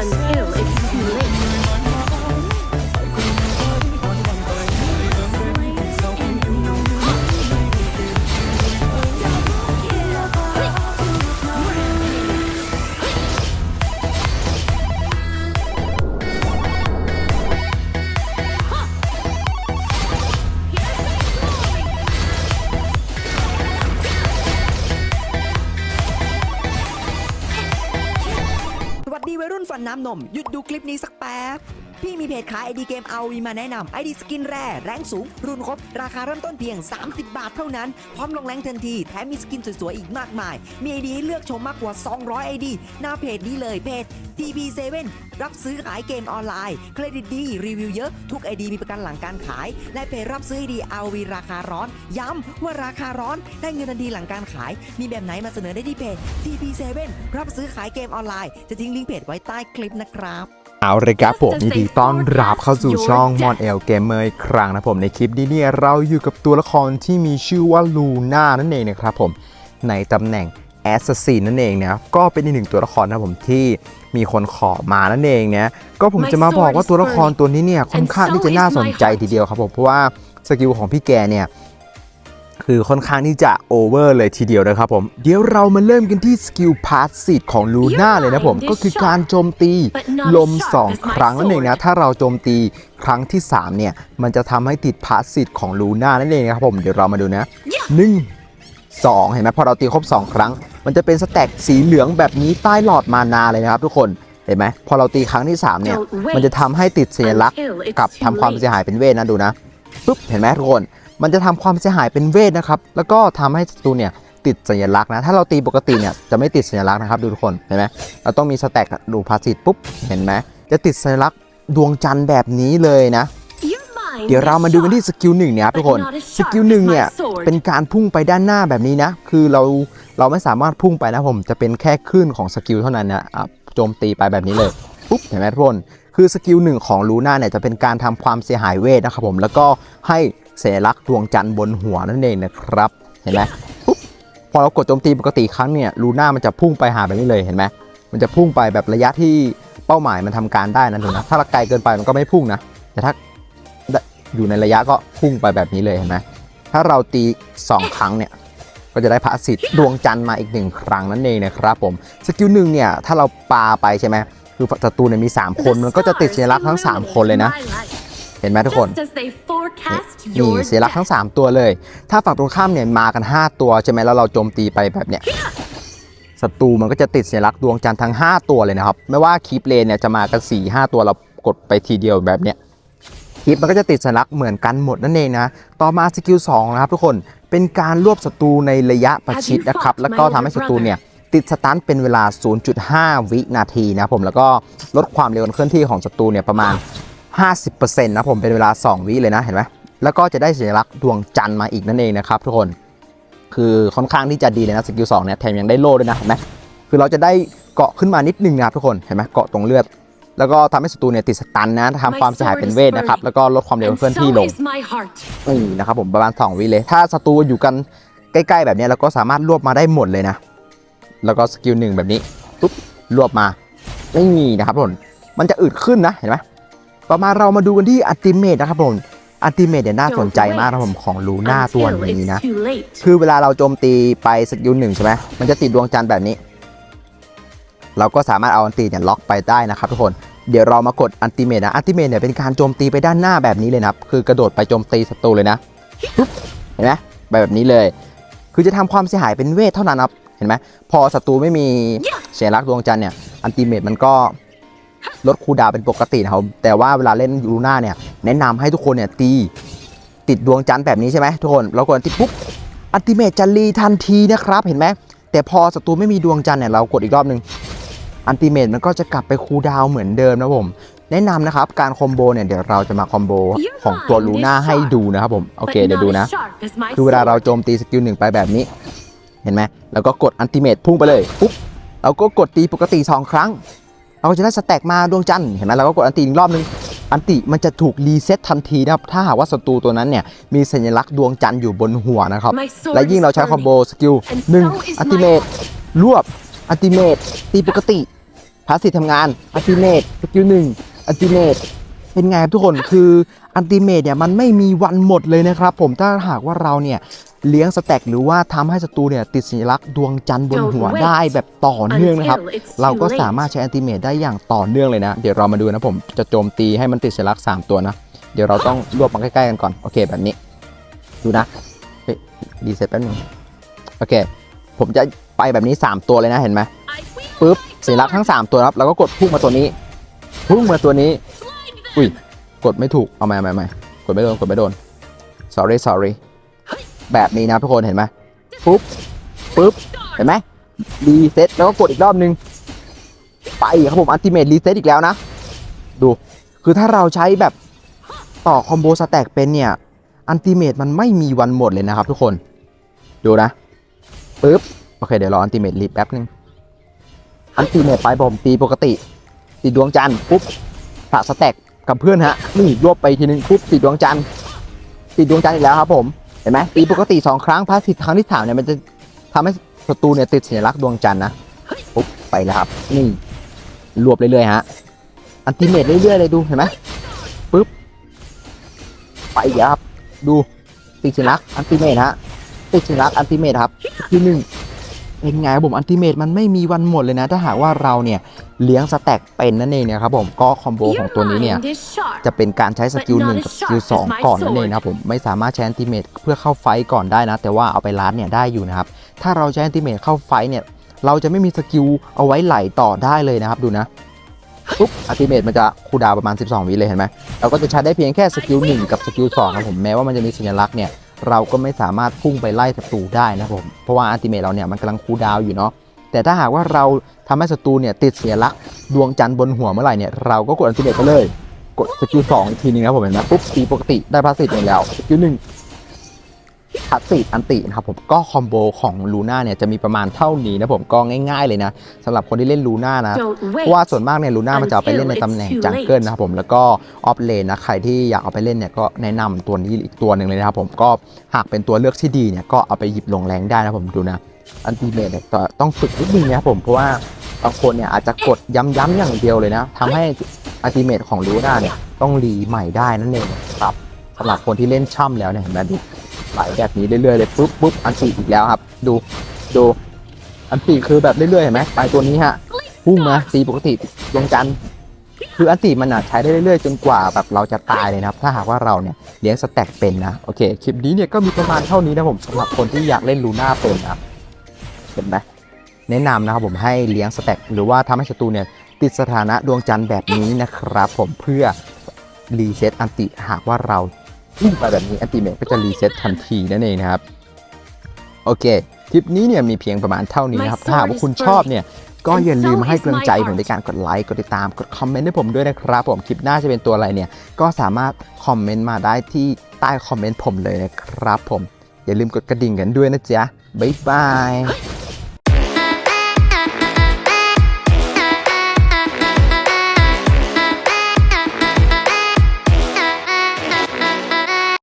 until ดีวัยรุ่นฟันน้ำนมหยุดดูคลิปนี้สักแป๊บ พี่มีเพจขายไอดีเกมเอาวีมาแนะนำไอดีสกินแร่แรงสูง รุ่นครบ ราคาเริ่มต้นเพียง 30 บาทเท่านั้น พร้อมลงแรงทันที แถมมีสกินสวยๆ อีกมากมาย มีไอดีให้เลือกชมมากกว่า 200 ไอดีหน้าเพจนี้เลยเพจ TP7 รับซื้อขายเกมออนไลน์ เครดิตดี รีวิวเยอะ ทุกไอดีมีประกันหลังการขาย และเพจรับซื้อไอดีเอาวีราคาร้อน ย้ำว่าราคาร้อน ได้เงินทันทีหลังการขาย มีแบบไหนมาเสนอได้ที่เพจ TP7 รับซื้อขายเกมออนไลน์ จะทิ้งลิงก์เพจไว้ใต้คลิปนะครับ เอาเลยครับผมยินดีต้อนรับเข้าสู่ช่องมอนเอลเกมเมอร์อีกครั้งนะผมในคลิปนี้เนี่ยเราอยู่กับตัวละครที่มีชื่อว่าลูน่านั่นเองนะครับผมในตำแหน่งแอสซัสซินนั่นเองนะก็เป็นอีกหนึ่งตัวละครนะผมที่มีคนขอมานั่นเองเนี่ยก็ผมจะมาบอกว่าตัวละครตัวนี้เนี่ยค่อนข้างที่จะน่าสนใจทีเดียวครับผมเพราะว่าสกิลของพี่แกเนี่ย คือค่อนข้างที่จะโอเวอร์เลยทีเดียวนะครับผมเดี๋ยวเรามาเริ่มกันที่สกิลพาสซีฟของลูน่าเลยนะผมก็คือการโจมตีลม 2 ครั้งนั่นเองนะถ้าเราโจมตีครั้งที่ 3 เนี่ย มันจะทำให้ติดพาสซีฟของลูน่านั่นเองนะครับผมเดี๋ยวเรามาดูนะ 1 2 เห็นไหมพอเราตีครบ 2 ครั้ง มันจะเป็นสแต็กสีเหลืองแบบนี้ใต้หลอดมานาเลยนะครับทุกคนเห็นไหมพอเราตีครั้งที่ 3 เนี่ย มันจะทำให้ติดสัญลักษณ์กับทำความเสียหายเป็นเวทนะดูนะปุ๊บเห็นไหมทุกคน มันจะทำความเสียหายเป็นเวทนะครับ แล้วก็ทำให้ศัตรูเนี่ยติดสัญลักษณ์นะ ถ้าเราตีปกติเนี่ยจะไม่ติดสัญลักษณ์นะครับดูทุกคน เห็นไหมเราต้องมีสแต็กดูพาสซีปุ๊บ เห็นไหมจะติดสัญลักษณ์ดวงจันทร์แบบนี้เลยนะ เดี๋ยวเรามาดูกันที่สกิลหนึ่งเนี่ยครับทุกคน สกิลหนึ่งเนี่ยเป็นการพุ่งไปด้านหน้าแบบนี้นะ คือเราเราไม่สามารถพุ่งไปนะผม จะเป็นแค่คลื่นของสกิลเท่านั้นนะโจมตีไปแบบนี้เลยปุ๊บเห็นไหมทุกคน คือสกิลหนึ่งของลูน่าเนี่ยจะเป็นการทำความเสียหายเวทนะครับผมแล้วก็ให้เสลักดวงจันทร์บนหัวนั่นเองนะครับเห็นไหมปุ๊บพอเรากดโจมตีปกติครั้งเนี่ยลูน่ามันจะพุ่งไปหาแบบนี้เลยเห็นไหมมันจะพุ่งไปแบบระยะที่เป้าหมายมันทำการได้นะถูกนะถ้าเราไกลเกินไปมันก็ไม่พุ่งนะแต่ถ้าอยู่ในระยะก็พุ่งไปแบบนี้เลยเห็นไหมถ้าเราตี 2 ครั้งเนี่ยก็จะได้พระสิทธิ์ดวงจันทร์มาอีกหนึ่งครั้งนั่นเองนะครับผมสกิลหนึ่งเนี่ยถ้าเราปาไปใช่ไหม คือศัตรูเนี่ยมี 3 คนมันก็จะติดสัญลักษณ์ทั้ง 3 คนเลยนะ เห็นไหมทุกคนนี่สัญลักษณ์ทั้ง 3 ตัวเลย ถ้าฝั่งตรงข้ามเนี่ยมากัน 5 ตัวใช่ไหมแล้วเราโจมตีไปแบบเนี้ยศัตรูมันก็จะติดสัญลักษณ์ดวงจันทร์ทั้ง 5 ตัวเลยนะครับ ไม่ว่าคีปเลนเนี่ยจะมากัน4 5ตัวเรากดไปทีเดียวแบบเนี้ยคลิปมันก็จะติดสัญลักษณ์เหมือนกันหมดนั่นเองนะ ต่อมาสกิล2นะครับทุกคน เป็นการรวบศัตรูในระยะประชิดนะครับ แล้วก็ทำให้ศัตรูเนี่ย ติดสตันเป็นเวลา 0.5 วินาทีนะผมแล้วก็ลดความเร็วการเคลื่อนที่ของศัตรูเนี่ยประมาณ 50%นะผมเป็นเวลา 2 วิเลยนะเห็นไหมแล้วก็จะได้สัญลักษณ์ดวงจันทร์มาอีกนั่นเองนะครับทุกคนคือค่อนข้างที่จะดีเลยนะสกิล2เนี่ยแถมยังได้โล่ด้วยนะเห็นไหมคือเราจะได้เกาะขึ้นมานิดนึงนะครับทุกคนเห็นไหมเกาะตรงเลือดแล้วก็ทำให้ศัตรูเนี่ยติดสตันนะทำความเสียหายเป็นเวทนะครับ แล้วก็ลดความเร็วเคลื่อนที่ลงนี่นะครับผมประมาณ 2 วิเลย ถ้าศัตรูอยู่กันใกล้ ๆ แบบนี้เราก็สามารถรวบมาได้หมดเลยนะ แล้วก็สกิลหนึ่งแบบนี้ปุ๊บรวบมานี่นะครับผมมันจะอึดขึ้นนะเห็นไหมต่อมาเรามาดูกันที่อัติเมตนะครับผมอัติเมตเนี่ยน่าสนใจมากนะครับผมของลูน่าตัวนี้นะ คือเวลาเราโจมตีไปสกิลหนึ่งใช่ไหมมันจะติดดวงจันทร์แบบนี้ เราก็สามารถเอาอันตีเนี่ยล็อกไปได้นะครับทุกคนเดี๋ยวเรามากดอันติเมตนะอันติเมตเนี่ยเป็นการโจมตีไปด้านหน้าแบบนี้เลยนะครับคือกระโดดไปโจมตีศัตรูเลยนะปุ๊บเห็นไหมแบบนี้เลย คือจะทำความเสียหายเป็นเวทเท่านั้นครับ เห็นไหมพอศัตรูไม่มีเสัญลักษ์ดวงจันทร์เนี่ยอันติเมตมันก็ลดคูดาวเป็นปกตินะครับแต่ว่าเวลาเล่นยูรูน่าเนี่ยแนะนำให้ทุกคนเนี่ยตีติดดวงจันทร์แบบนี้ใช่ไหมทุกคนเรากดติดปุ๊บอันติเมตจะรีทันทีนะครับเห็นไหมแต่พอศัตรูไม่มีดวงจันทร์เนี่ยเรากดอีกรอบหนึ่งอันติเมตมันก็จะกลับไปคูดาวเหมือนเดิมนะผมแนะนำนะครับ การคอมโบเนี่ยเดี๋ยวเราจะมาคอมโบของตัวลูน่าให้ดูนะครับผม โอเค เดี๋ยวดูนะ คือเวลาเราโจมตีสกิลหนึ่งไปแบบนี้ เห็นไหมแล้วก็กดอันติเมตพุ่งไปเลยปุ๊บเราก็กดตีปกติ 2 ครั้ง เราก็จะได้สแต็กมาดวงจันทร์เห็นไหมเราก็กดอันติอีกรอบนึงอันติมันจะถูกรีเซ็ตทันทีนะครับ ถ้าหากว่าศัตรูตัวนั้นเนี่ย มีสัญลักษณ์ดวงจันทร์อยู่บนหัวนะครับ My sword และยิ่งเราใช้ is คอมโบ burning. สกิล And หนึ่ง so is อัลติเมต my รวบอัลติเมตตีปกติพาสซีฟทำงานอัลติเมตสกิลหนึ่งอัลติเมตเป็นไงครับทุกคนคืออัลติเมตเนี่ยมันไม่มีวันหมดเลยนะครับผมถ้าหากว่าเราเนี่ย เลี้ยงสแต็กหรือว่าทำให้ศัตรูเนี่ยติดสัญลักษณ์ดวงจันทร์บนหัว Don't wait ได้แบบต่อเนื่องนะครับ Until it's เราก็ too late. สามารถใช้อัลติเมตได้อย่างต่อเนื่องเลยนะ เดี๋ยวเรามาดูนะผมจะโจมตีให้มันติดสัญลักษณ์ 3 ตัวนะ เดี๋ยวเราต้องรวบมันใกล้ๆกันก่อน โอเคแบบนี้ ดูนะเฮ้ยรีเซ็ตแป๊บนึงโอเค ผมจะไปแบบนี้ 3 ตัวเลยนะเห็นไหม I will ปุ๊บสัญลักษณ์ทั้ง 3 ตัวครับเราก็กดพุ่งมาตัวนี้ พุ่งมาตัวนี้ อุ้ยกดไม่ถูกเอาใหม่ใหม่ใหม่กดไม่โดนกดไม่โดน sorry sorry แบบนี้นะทุกคนเห็นไหมปุ๊บปุ๊บเห็นไหมรีเซ็ตแล้วก็กดอีกรอบนึง ไปครับผมอัลติเมทรีเซ็ตอีกแล้วนะ ดูคือถ้าเราใช้แบบต่อคอมโบสแต็กเป็นเนี่ยอัลติเมทมันไม่มีวันหมดเลยนะครับทุกคน ดูนะปึ๊บโอเคเดี๋ยวรออัลติเมทรีแป๊บนึงอัลติเมทไปผมตีปกติตีดวงจันทร์ปุ๊บฝากสแต็กกับเพื่อนฮะนี่รวบไปทีนึงปุ๊บตีดวงจันทร์ตีดวงจันทร์อีกแล้วครับผมเห็นไหมตีปกติ2ครั้งพาสซีฟครั้งที่สามเนี่ยมันจะทำให้ศัตรูเนี่ยติดสัญลักษณ์ดวงจันทร์นะปุ๊บไปแล้วครับนี่รวบเรื่อยๆฮะอันติเมตเรื่อยๆเลยดูเห็นไหมปุ๊บไปอีกแล้วครับดูติดสัญลักษณ์อันติเมตฮะติดสัญลักษณ์อันติเมตครับที่หนึ่งเป็นไงผมอันติเมตมันไม่มีวันหมดเลยนะ ถ้าหากว่าเราเนี่ย เลี้ยงสแต็กเป็นนั่นเองเนี่ยครับผมก็คอมโบของ Your ตัวนี้เนี่ย mind is sharp. จะเป็นการใช้สกิล But ห not นึ่ง as กับสกิล sharp สอง as my ก่อนนั่นเอง sword นะครับผมไม่สามารถใช้อันติเมตเพื่อเข้าไฟต์ก่อนได้นะ แต่ว่าเอาไปลัดเนี่ยได้อยู่นะครับ ถ้าเราใช้อันติเมตเข้าไฟต์เนี่ย เราจะไม่มีสกิลเอาไว้ไหลต่อได้เลยนะครับดูนะปุ๊บอันติเมตมันจะคูลดาวน์ประมาณ 12 วิเลยเห็นไหมเราก็จะใช้ได้เพียงแค่สกิล1กับสกิล2ครับผมแม้ว่ามันจะมีสัญลักษณ์เนี่ยเราก็ไม่สามารถพุ่งไปไล่ศัตรูได้นะครับผมเพราะว่าอันติเมตเราเนี่ยมันกำลังคูลดาวน์อยู่เนาะ แต่ถ้าหากว่าเราทำให้ศัตรูเนี่ยติดสัญลักษณ์ดวงจันทร์บนหัวเมื่อไหร่เนี่ยเราก็กดอันติเมตไปเลย กดสกิลสองอีกทีนึงนะครับผมเห็นไหมปุ๊บตีปกติได้พาสซีฟหนึ่งแล้วสกิลหนึ่งพาสซีฟอันตินะครับผมก็คอมโบของลูน่าเนี่ยจะมีประมาณเท่านี้นะผมก็ง่าย ๆเลยนะสำหรับคนที่เล่นลูน่านะ Don't เพ wait. ราะว่าส่วนมากเนี่ยลูน่ามันจะเอาไปเล่นในตำแหน่ง Until it's too จังเกิลนะครับผมแล้วก็ออฟเลนนะใครที่อยากเอาไปเล่นเนี่ยก็แนะนำตัวนี้อีกตัวหนึ่งเลยนะครับผมก็หากเป็นตัวเลือกที่ดีเนี่ยก็เอาไปหยิบลงแรงได้นะผมดูนะ อันติเมตเนี่ยต้องฝึกนิดนึงนะครับผมเพราะว่าบางคนเนี่ยอาจจะกดย้ำๆอย่างเดียวเลยนะทำให้อันติเมตของลูน่าเนี่ยต้องรีใหม่ได้นั่นเองครับสำหรับคนที่เล่นช่ำแล้วเนี่ยเห็นไหมดูไหลแบบนี้เรื่อยๆเลยปุ๊บปุ๊บอันติอีกแล้วครับ ดูดูอันติคือแบบเรื่อยๆเห็นไหมไปตัวนี้ฮะพุ่งมาตีปกติดวงจันทร์คืออันติมันอะใช้ได้เรื่อยๆ จนกว่าแบบเราจะตายเลยนะครับ ถ้าหากว่าเราเนี่ยเลี้ยงสแต็กเป็นนะ โอเค คลิปนี้เนี่ยก็มีประมาณเท่านี้นะผมสำหรับคนที่อยากเล่นลูน่าเป็นนะครับ เห็นไหมแนะนำนะครับผมให้เลี้ยงสแต็กหรือว่าทำให้ศัตรูเนี่ยติดสถานะดวงจันทร์แบบนี้นะครับผมเพื่อรีเซ็ตอันติหากว่าเราพุ่งไปแบบนี้อันติเมทก็จะรีเซ็ตทันทีนั่นเองนะครับ โอเค คลิปนี้เนี่ยมีเพียงประมาณเท่านี้นะครับ ถ้าหากว่าคุณชอบเนี่ยก็อย่าลืมให้กำลังใจผมในการกดไลค์ กดติดตาม กดคอมเมนต์ให้ผมด้วยนะครับ ผมคลิปหน้าจะเป็นตัวอะไรเนี่ย ก็สามารถคอมเมนต์มาได้ที่ใต้คอมเมนต์ผมเลยนะครับผม อย่าลืมกดกระดิ่งกันด้วยนะจ๊ะ บ๊ายบาย